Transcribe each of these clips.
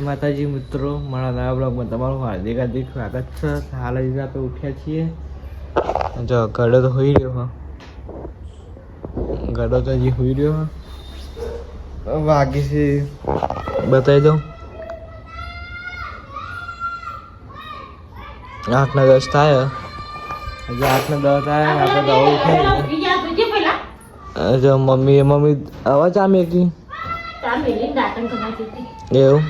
માતાજી મિત્રો મારા નવા બ્લોગમાં તમારું હાર્દિક હાર્દિક સ્વાગત છે. હાલ જ આપણે ઉઠ્યા છીએ. જો ગડો તો હોઈ રહ્યો હા. ગળો તો હજી હોઈ રહ્યો હા. વાગે છે. બતાવી દઉં. આઠ ને દસ થાય હજી આઠ ને દસ થાય આપણે ઉઠાય ઉઠ્યા. જો મમ્મી મમ્મી અવાજ આમ એકી એવું?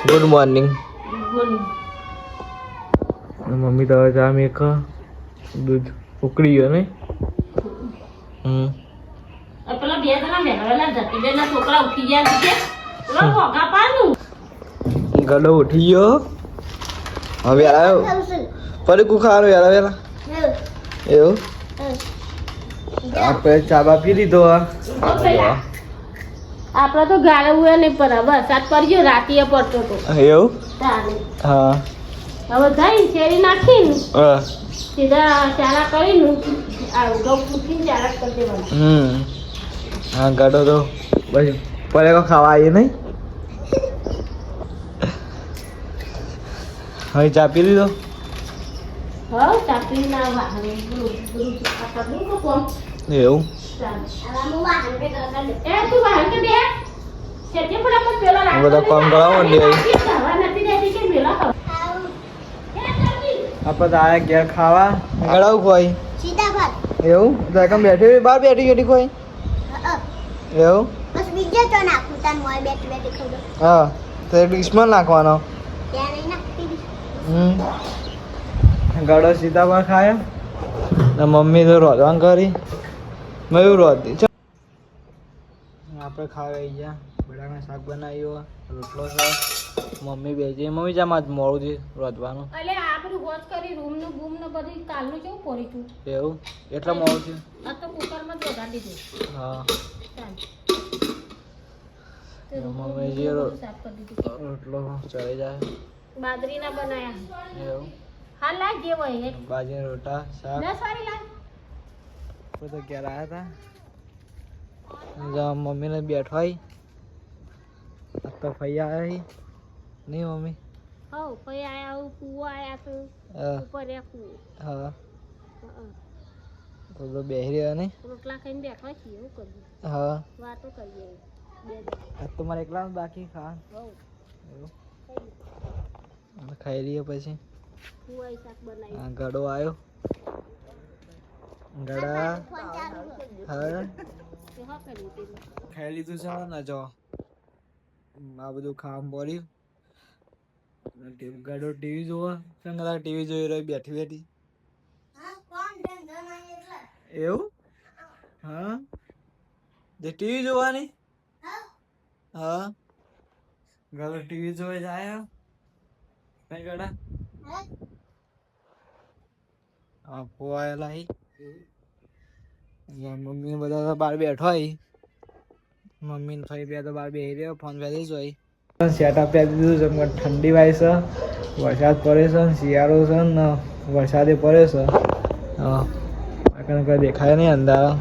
ગુડ મોર્નિંગ મમ્મી તો હવે ચા મેક દૂધ ઉકળી ગયો ને? હમ. પેલા બે જણા મેળવેલા જતી બેન છોકરા ઉઠી ગયા છે ભોગા પાડું. ગળો ઉઠી ગયો. હવે આવ્યો ફરી કુખારો યાર વેલા એવું? આપણે ચા બા પી લીધો આ. આપડે તો ગાળવું નહીં પર વરસાદ પડ્યો રાતીએ પડતો તો. એવું? હા. હવે જઈ શેરી નાખીને? હા. સીધા ચારા કરીને આ ગૌ મૂકીને ચારા કરી દેવાના. હમ. હા ગાડો તો પછી પરેકો ખાવા આવીએ નહીં. હવે ચા પી લીધો? હા ચા પી ના વાહ એવું બધા કામ કરાવો ને આપણે તો ઘેર ખાવા ગળાવું ખોઈ એવું તો એકમ બેઠી બહાર બેઠી બેઠી ખોઈ એવું બસ તો નાખું તાર નાખવાનો ત્યાં નહીં નાખતી હમ ખાયા મમ્મી તો રોજવાન કરી મેં એવું આપણે ખાવા આવી ગયા. બટાકાનું શાક બનાવ્યું. રોટલો છે. મમ્મી બેસી મમ્મી જામ આજ મોડું છે રોધવાનું. એટલે આ બધું વોશ કરી રૂમનું બૂમનું બધું કાલનું કેવું પડી છું એવું? એટલા મોડું છે આ તો કુકરમાં જ વગાડી દીધું. હા. મમ્મી જે રો- સાફ કરી દીધું. રોટલો ચડી જાય. બાજરીના બનાયા. એવું? હા લાગ જે હોય બાજરી રોટા શાક. ના સારી લાગ આપણે તો ઘેર આવ્યા હતા મમ્મીને બેઠો તો ફઈ આવ્યા નહીં મમ્મી? હવ આયા હું કૂવો આયા તો ઉપર એક કૂવો. હા. તો તો બેહી રહ્યા નહીં રોટલા ખાઈને બેઠા છીએ એવું કરીએ હા. વાતો કરીએ. બે જણા તો મારે એકલા બાકી ખા હવ. ખાઈ લઈએ પછી. ગળો આવ્યો ગળા હર ખાઈ લીધું છે ને જો આ બધું ખામ બોલ્યું ગાડો ટીવી જોવા સંગલા ટીવી જોઈ રહી બેઠી બેઠી એવું હા જે ટીવી જોવાની હા ગાડો ટીવી જોઈ જાય કઈ ગાડા હા પોવાયેલા હી મમ્મી બધા તો બહાર બેઠો મમ્મી ફઈ બે તો બહાર બેસી રહ્યો ફોન બેસી જોઈ. સેટઅપ આપી દીધું છે ઠંડી વાય છે વરસાદ પડે છે શિયાળો છે ને વરસાદે પડે છે. કઈ દેખાય નહીં અંધારા.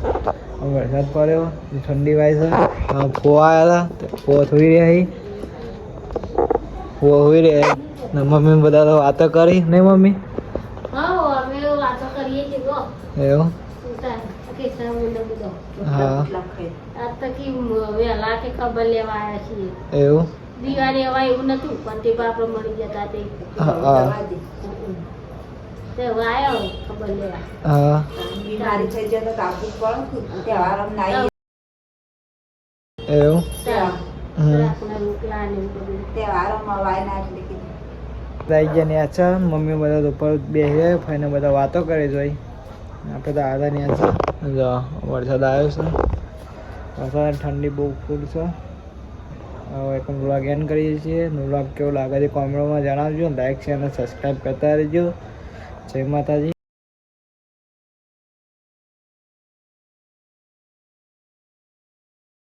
વરસાદ પડ્યો ઠંડી વાય છે. ફો આવ્યા હતા ફો થોઈ રહ્યા ફો હોઈ રહ્યા ને મમ્મી બધા તો વાતો કરી નહીં મમ્મી હવ અમે વાતો કરીએ છીએ ગો એવું ઉતાર કે સામુંડો બધો હા આ તો કી વહેલા કે ખબર લેવા આવ્યા છીએ એવું દિવાળી હવે એવું નતું પણ તે બાપડે મળી જતા તે હા હા તે આવ્યો ખબર લેવા હા બીમારી થઈ જાય તો કાપવું પડે નાઈ એવું એવું વાય ગયા મમ્મી બધા ઉપર બેસે ફઈને બધા વાતો કરે જોઈ આપણે તો આવ્યા ને છે વરસાદ આવ્યો છે. વરસાદ ઠંડી બહુ ફૂલ છે. હવે એક વ્લોગ એન્ડ કરીએ છીએ. વ્લોગ કેવો લાગે છે કોમેન્ટમાં જણાવજો. લાઈક શેર અને સબસ્ક્રાઈબ કરતા રહેજો. જય માતાજી.